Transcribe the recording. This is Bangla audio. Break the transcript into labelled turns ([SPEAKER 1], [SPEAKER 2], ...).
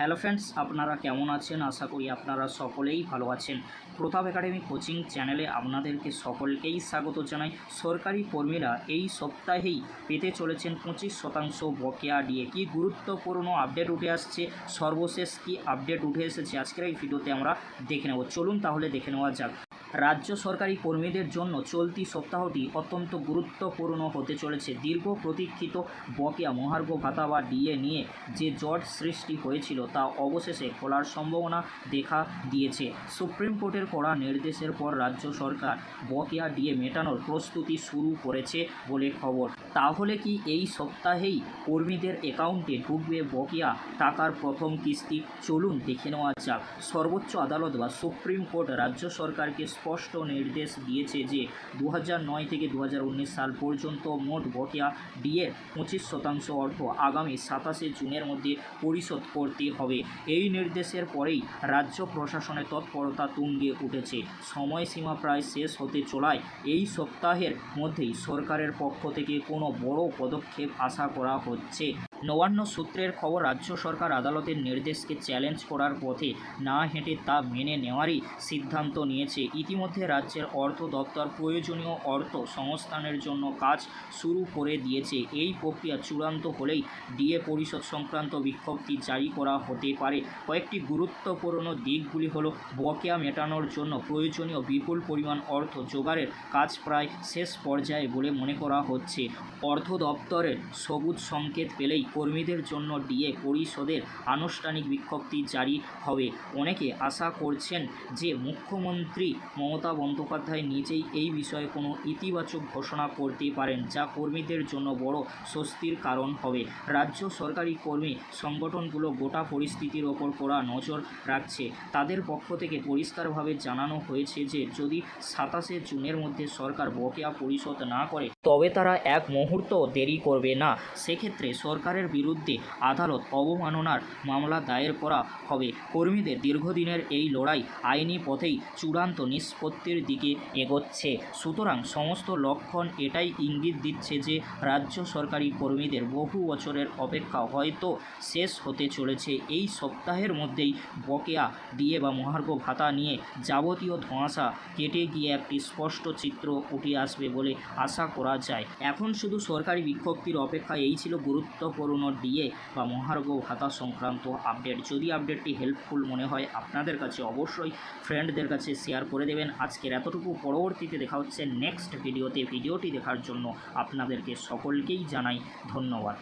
[SPEAKER 1] হ্যালো ফ্রেন্ডস আপনারা কেমন আছেন? আশা করি আপনারা সকলেই ভালো আছেন। প্রতাপ একাডেমি কোচিং চ্যানেলে আপনাদেরকে সকলকেই স্বাগত জানাই। সরকারি কর্মীরা এই সপ্তাহেই পেতে চলেছেন পঁচিশ শতাংশ বকেয়া দিয়ে। কি গুরুত্বপূর্ণ আপডেট উঠে আসছে? সর্বশেষ কি আপডেট উঠে এসেছে? আজকের এই ভিডিওতে আমরা দেখে নেব। চলুন তাহলে দেখে নেওয়া যাক। রাজ্য সরকারি কর্মীদের জন্য চলতি সপ্তাহটি অত্যন্ত গুরুত্বপূর্ণ হতে চলেছে। দীর্ঘ প্রতীক্ষিত বকেয়া মহার্ঘ ভাতা বা ডিএ নিয়ে যে জট সৃষ্টি হয়েছিল তা অবশেষে খোলার সম্ভাবনা দেখা দিয়েছে। সুপ্রিম কোর্টের কড়া নির্দেশের পর রাজ্য সরকার বকেয়া ডিএ মেটানোর প্রস্তুতি শুরু করেছে বলে খবর। তাহলে কি এই সপ্তাহেই কর্মীদের অ্যাকাউন্টে ঢুকবে বকেয়া টাকার প্রথম কিস্তি? চলুন দেখে নেওয়া যাক। সর্বোচ্চ আদালত বা সুপ্রিম কোর্ট রাজ্য সরকারকে স্পষ্ট নির্দেশ দিয়েছে যে দু নয় থেকে দু হাজার উনিশ সাল পর্যন্ত মোট বকেয়া ডিএর পঁচিশ শতাংশ অর্থ আগামী সাতাশে জুনের মধ্যে পরিশোধ করতে হবে। এই নির্দেশের পরেই রাজ্য প্রশাসনের তৎপরতা তুঙ্গে উঠেছে। সময়সীমা প্রায় শেষ হতে চলায় এই সপ্তাহের মধ্যেই সরকারের পক্ষ থেকে কোনো বড় পদক্ষেপ আশা করা হচ্ছে। নবান্ন সূত্রের খবর, রাজ্য সরকার আদালতের নির্দেশকে চ্যালেঞ্জ করার পথে না হেঁটে তা মেনে নেওয়ারই সিদ্ধান্ত নিয়েছে। ইতিমধ্যে রাজ্যের অর্থ দপ্তর প্রয়োজনীয় অর্থ সংস্থানের জন্য কাজ শুরু করে দিয়েছে। এই প্রক্রিয়া চূড়ান্ত হলেই ডিএ পরিষদ সংক্রান্ত বিজ্ঞপ্তি জারি করা হতে পারে। কয়েকটি গুরুত্বপূর্ণ দিকগুলি হলো, বকেয়া মেটানোর জন্য প্রয়োজনীয় বিপুল পরিমাণ অর্থ জোগাড়ের কাজ প্রায় শেষ পর্যায়ে বলে মনে করা হচ্ছে। অর্থ দপ্তরের সবুজ সংকেত পেলেই কর্মীদের জন্য ডিএ পরিষদের আনুষ্ঠানিক বিজ্ঞপ্তি জারি হবে। অনেকে আশা করছেন যে মুখ্যমন্ত্রী মমতা বন্দ্যোপাধ্যায় নিজেই এই বিষয়ে কোনো ইতিবাচক ঘোষণা করতে পারেন, যা কর্মীদের জন্য বড় স্বস্তির কারণ হবে। রাজ্য সরকারি কর্মী সংগঠনগুলো গোটা পরিস্থিতির ওপর কড়া নজর রাখছে। তাদের পক্ষ থেকে পরিষ্কারভাবে জানানো হয়েছে যে, যদি সাতাশে জুনের মধ্যে সরকার বকেয়া পরিশোধ না করে, তবে তারা এক মুহূর্ত দেরি করবে না। সেক্ষেত্রে সরকারের বিরুদ্ধে আদালত অবমাননার মামলা দায়ের করা হবে। কর্মীদের দীর্ঘদিনের এই লড়াই আইনি পথেই চূড়ান্ত নিষ্পত্তির দিকে এগোচ্ছে। সুতরাং সমস্ত লক্ষণ এটাই ইঙ্গিত দিচ্ছে যে রাজ্য সরকারি কর্মীদের বহু বছরের অপেক্ষা হয়তো শেষ হতে চলেছে। এই সপ্তাহের মধ্যেই বকেয়া দিয়ে বা মহার্ঘ ভাতা নিয়ে যাবতীয় ধোঁয়াশা কেটে গিয়ে একটি স্পষ্ট চিত্র উঠে আসবে বলে আশা করা যায়। এখন শুধু সরকারি বিজ্ঞপ্তির অপেক্ষা, এই ছিল গুরুত্বপূর্ণ ডিএ বা মহার্ঘ ভাতা সংক্রান্ত আপডেট যদি আপডেটটি হেল্পফুল মনে হয়, আপনাদের কাছে অবশ্যই ফ্রেন্ডদের কাছে শেয়ার করে দেবেন। আজকের এতটুকু। পরবর্তীতে দেখা হচ্ছে নেক্সট ভিডিওতে ভিডিওটি দেখার জন্য আপনাদেরকে সকলকেই জানাই ধন্যবাদ।